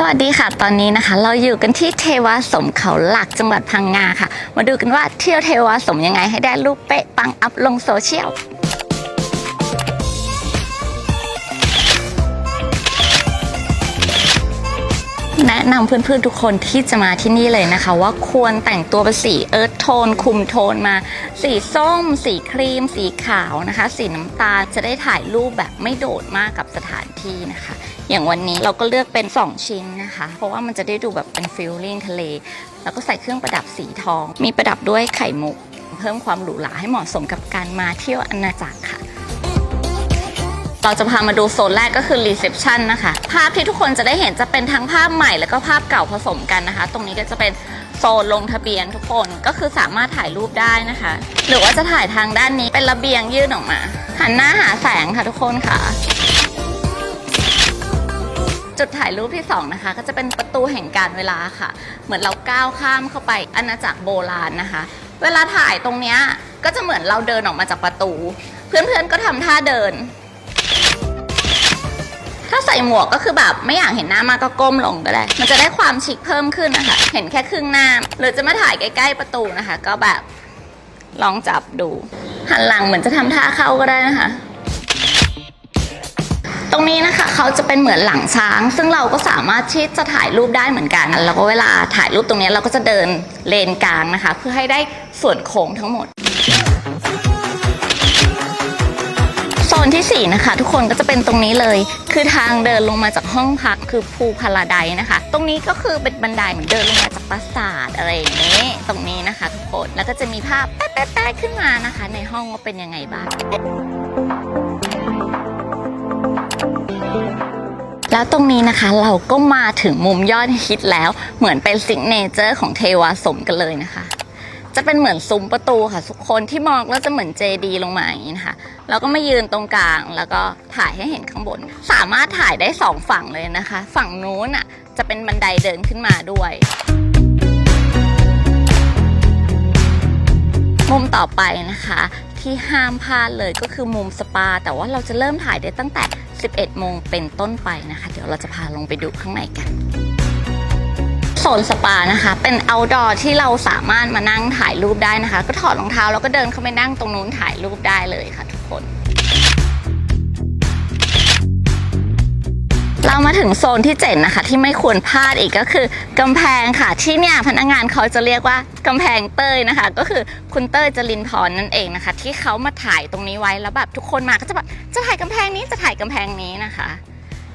สวัสดีค่ะ ตอนนี้นะคะ เราอยู่กันที่เทวาสมเขาหลักจังหวัดพังงาค่ะ มาดูกันว่าเที่ยวเทวาสมยังไงให้ได้รูปเป๊ะปังอัพลงโซเชียลแนะนำเพื่อนๆทุกคนที่จะมาที่นี่เลยนะคะ ว่าควรแต่งตัวเป็นสีเอิร์ธโทน คุมโทนมา สีส้ม สีครีม สีขาวนะคะ สีน้ำตาลจะได้ถ่ายรูปแบบไม่โดดมากกับสถานที่นะคะ อย่างวันนี้เราก็เลือกเป็น 2 ชิ้นนะคะ เพราะว่ามันจะได้ดูแบบเป็นฟิลลิ่งทะเล แล้วก็ใส่เครื่องประดับสีทอง มีประดับด้วยไข่มุก เพิ่มความหรูหราให้เหมาะสมกับการมาเที่ยวอาณาจักรค่ะเราจะพามาดูโซนแรกก็คือรีเซพชันนะคะ ภาพที่ทุกคนจะได้เห็นจะเป็นทั้งภาพใหม่แล้วก็ภาพเก่าผสมกันนะคะ ตรงนี้ก็จะเป็นโซนลงทะเบียนทุกคนก็คือสามารถถ่ายรูปได้นะคะ หรือว่าจะถ่ายทางด้านนี้เป็นระเบียงยื่นออกมาหันหน้าหาแสงค่ะทุกคนค่ะ จุดถ่ายรูปที่สองนะคะ ก็จะเป็นประตูแห่งการเวลาค่ะ เหมือนเราก้าวข้ามเข้าไปอาณาจักรโบราณนะคะ เวลาถ่ายตรงเนี้ยก็จะเหมือนเราเดินออกมาจากประตู เพื่อนๆก็ทำท่าเดิน ถ้าใส่หมวกก็คือแบบไม่อยากเห็นหน้ามากก็ก้มลงก็ได้ มันจะได้ความชิคเพิ่มขึ้นนะคะ เห็นแค่ครึ่งหน้า หรือจะมาถ่ายใกล้ ๆ ประตูนะคะ ก็แบบลองจับดู หันหลังเหมือนจะทำท่าเข้าก็ได้นะคะ ตรงนี้นะคะเขาจะเป็นเหมือนหลังช้าง ซึ่งเราก็สามารถที่จะถ่ายรูปได้เหมือนกัน แล้วก็เวลาถ่ายรูปตรงนี้เราก็จะเดินเลนกลางนะคะ เพื่อให้ได้ส่วนโค้งทั้งหมดโซนที่ 4 นะคะ ทุกคนก็จะเป็นตรงนี้เลย คือทางเดินลงมาจากห้องพักคือภูพาราไดนะคะ ตรงนี้ก็คือเป็นบันไดเหมือนเดินลงมาจากปราสาทอะไรอย่างนี้ ตรงนี้นะคะ ทุกคนแล้วก็จะมีภาพแป๊ะๆขึ้นมานะคะ ในห้องว่าเป็นยังไงบ้าง แล้วตรงนี้นะคะเราก็มาถึงมุมยอดฮิตแล้วเหมือนเป็นสิงเนเจอร์ของเทวาสมกันเลยนะคะ จะเป็นเหมือนซุ้มประตูค่ะ ทุกคนที่มองแล้วจะเหมือนเจดีลงมาอย่างนี้นะคะแล้วก็มายืนตรงกลางแล้วก็ถ่ายให้เห็นข้างบน สามารถถ่ายได้สองฝั่งเลยนะคะ ฝั่งนู้นอะจะเป็นบันไดเดินขึ้นมาด้วยมุมต่อไปนะคะ ที่ห้ามพลาดเลยก็คือมุมสปา แต่ว่าเราจะเริ่มถ่ายได้ตั้งแต่ 11 โมงเป็นต้นไปนะคะ เดี๋ยวเราจะพาลงไปดูข้างในกันโซนสปานะคะ เป็น outdoor ที่เราสามารถมานั่งถ่ายรูปได้นะคะ ก็ถอดรองเท้าแล้วก็เดินเข้าไปนั่งตรงนู้นถ่ายรูปได้เลยค่ะทุกคน เรามาถึงโซนที่เจ็ดนะคะที่ไม่ควรพลาดอีกก็คือกำแพงค่ะที่เนี่ยพนักงานเขาจะเรียกว่ากำแพงเต้ยนะคะ ก็คือคุณเต้ยจรินพรนั่นเองนะคะ ที่เขามาถ่ายตรงนี้ไว้แล้วแบบทุกคนมาก็จะแบบจะถ่ายกำแพงนี้จะถ่ายกำแพงนี้นะคะ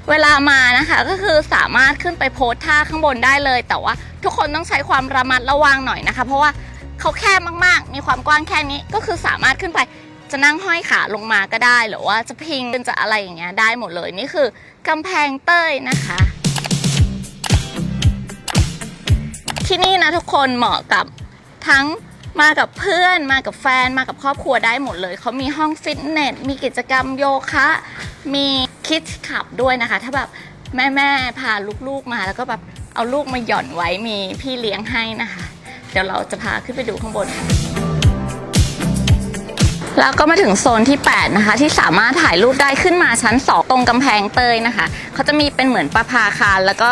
เวลามานะคะก็คือสามารถขึ้นไปโพสท่าข้างบนได้เลย แต่ว่าทุกคนต้องใช้ความระมัดระวังหน่อยนะคะ เพราะว่าเขาแคบมากๆ มีความกว้างแค่นี้ก็คือสามารถขึ้นไปจะนั่งห้อยขาลงมาก็ได้หรือว่าจะพิงจะอะไรอย่างเงี้ยได้หมดเลยนี่คือ กำแพงเต้ยนะคะ ที่นี่นะทุกคนเหมาะกับทั้งมากับเพื่อนมากับแฟนมากับครอบครัวได้หมดเลย เขามีห้องฟิตเนส มีกิจกรรมโยคะ มีคิดขับด้วยนะคะ ถ้าแบบแม่แม่พาลูกๆมาแล้วก็แบบเอาลูกมาหย่อนไว้มีพี่เลี้ยงให้นะคะ เดี๋ยวเราจะพาขึ้นไปดูข้างบน แล้วก็มาถึงโซนที่ 8 นะคะ ที่สามารถถ่ายรูปได้ขึ้นมาชั้น 2 ตรงกำแพงเตยนะคะ เขาจะมีเป็นเหมือนประภาคารแล้วก็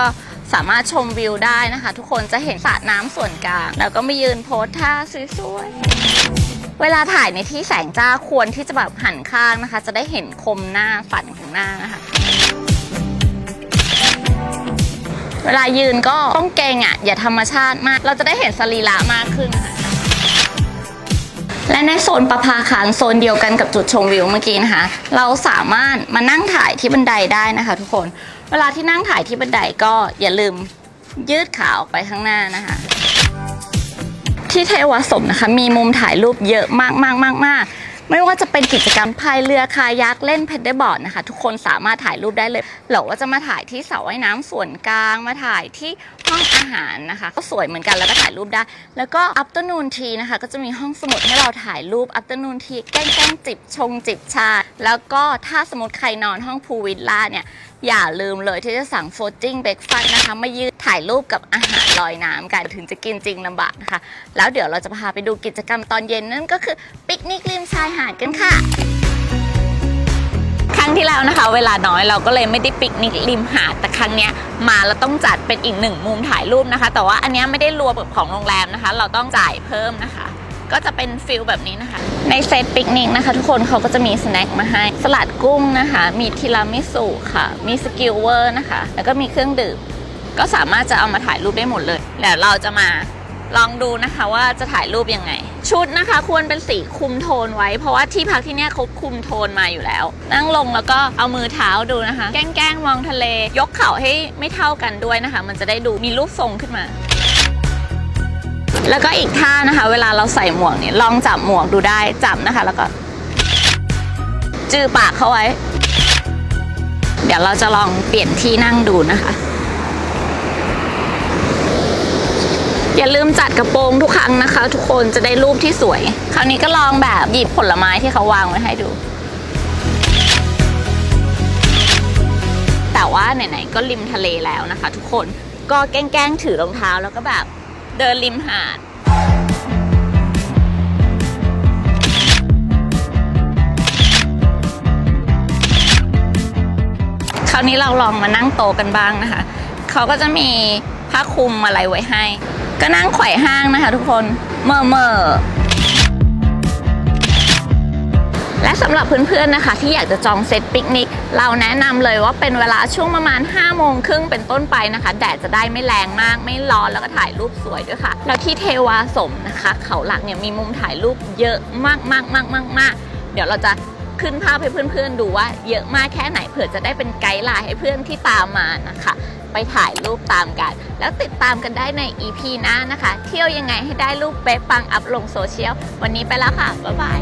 สามารถชมวิวได้นะคะ ทุกคนจะเห็นสระน้ำส่วนกลาง แล้วก็มายืนโพสท่าสวยๆ เวลาถ่ายในที่แสงจ้าควรที่จะแบบหันข้างนะคะ จะได้เห็นคมหน้าฝันของหน้านะคะ เวลายืนก็ต้องเกรงอะอย่าธรรมชาติมาก เราจะได้เห็นสรีระมากขึ้นนะคะ และในโซนประภาคารโซนเดียวกันกับจุดชมวิวเมื่อกี้นะคะ เราสามารถมานั่งถ่ายที่บันไดได้นะคะ ทุกคน เวลาที่นั่งถ่ายที่บันไดก็อย่าลืมยืดขาออกไปข้างหน้านะคะ ที่เทวสมนะคะ มีมุมถ่ายรูปเยอะมากมากมากมาก ไม่ว่าจะเป็นกิจกรรมพายเรือคายักเล่นเพดเดิลบอร์ดนะคะ ทุกคนสามารถถ่ายรูปได้เลยหรือว่าจะมาถ่ายที่เสาว่ายน้ำส่วนกลางมาถ่ายที่ห้องอาหารนะคะ ก็สวยเหมือนกันแล้วก็ถ่ายรูปได้ แล้วก็อัปเตอร์นูนทีนะคะ ก็จะมีห้องสมุดให้เราถ่ายรูปอัปเตอร์นูนทีแกล้งจิบชงจิบชา แล้วก็ถ้าสมมติใครนอนห้องพูวิลล่าเนี่ย อย่าลืมเลยที่จะสั่งโฟลติ้งเบรกฟาสต์นะคะ มายืนถ่ายรูปกับอาหารลอยน้ำกันถึงจะกินจริงลำบากนะคะ แล้วเดี๋ยวเราจะพาไปดูกิจกรรมตอนเย็นนั่นก็คือปิกนิกริมชายหาดกันค่ะครั้งที่แล้วนะคะ เวลาน้อยเราก็เลยไม่ได้ปิกนิกริมหาดแต่ครั้งเนี้ยมาเราต้องจัดเป็นอีกหนึ่งมุมถ่ายรูปนะคะ แต่ว่าอันเนี้ยไม่ได้รวมกับของโรงแรมนะคะ เราต้องจ่ายเพิ่มนะคะ ก็จะเป็นฟิลแบบนี้นะคะ ในเซตปิกนิกนะคะ ทุกคนเขาก็จะมีสแน็คมาให้ สลัดกุ้งนะคะ มีทีรามิสุค่ะ มีสกิลเวอร์นะคะ แล้วก็มีเครื่องดื่ม ก็สามารถจะเอามาถ่ายรูปได้หมดเลยเดี๋ยวเราจะมาลองดูนะคะว่าจะถ่ายรูปยังไง ชุดนะคะควรเป็นสีคุมโทนไว้ เพราะว่าที่พักที่เนี่ยเขาคุมโทนมาอยู่แล้ว นั่งลงแล้วก็เอามือเท้าดูนะคะ แกล้งๆมองทะเล ยกเข่าให้ไม่เท่ากันด้วยนะคะ มันจะได้ดูมีรูปทรงขึ้นมา แล้วก็อีกท่านะคะ เวลาเราใส่หมวกเนี่ยลองจับหมวกดูได้จับนะคะ แล้วก็ จือปากเข้าไว้ เดี๋ยวเราจะลองเปลี่ยนที่นั่งดูนะคะ อย่าลืมจัดกระโปรงทุกครั้งนะคะ ทุกคนจะได้รูปที่สวย คราวนี้ก็ลองแบบหยิบผลไม้ที่เขาวางไว้ให้ดูแต่ว่าไหนๆก็ริมทะเลแล้วนะคะ ทุกคนก็แกล้งๆถือรองเท้าแล้วก็แบบ เดินริมหาด คราวนี้เราลองมานั่งโตะกันบ้างนะคะ เขาก็จะมีผ้าคลุมอะไรไว้ให้ ก็นั่งไขว่ห้างนะคะทุกคนเมื่อเมื่อ สำหรับเพื่อนๆนะคะ ที่อยากจะจองเซตปิกนิก เราแนะนำเลยว่าเป็นเวลาช่วงประมาณ 5 โมงครึ่งเป็นต้นไปนะคะ แดดจะได้ไม่แรงมาก ไม่ร้อนแล้วก็ถ่ายรูปสวยด้วยค่ะ แล้วที่เทวาสมนะคะ เขาหลักเนี่ยมีมุมถ่ายรูปเยอะมากมากมากมากมากเดี๋ยวเราจะขึ้นภาพให้เพื่อนๆดูว่าเยอะมากแค่ไหนเผื่อจะได้เป็นไกด์ไลน์ให้เพื่อนที่ตามมานะคะ ไปถ่ายรูปตามกัน แล้วติดตามกันได้ใน EP หน้านะคะ เที่ยวยังไงให้ได้รูปเป๊ะปังอัพลงโซเชียลวันนี้ไปแล้วค่ะบ๊ายบาย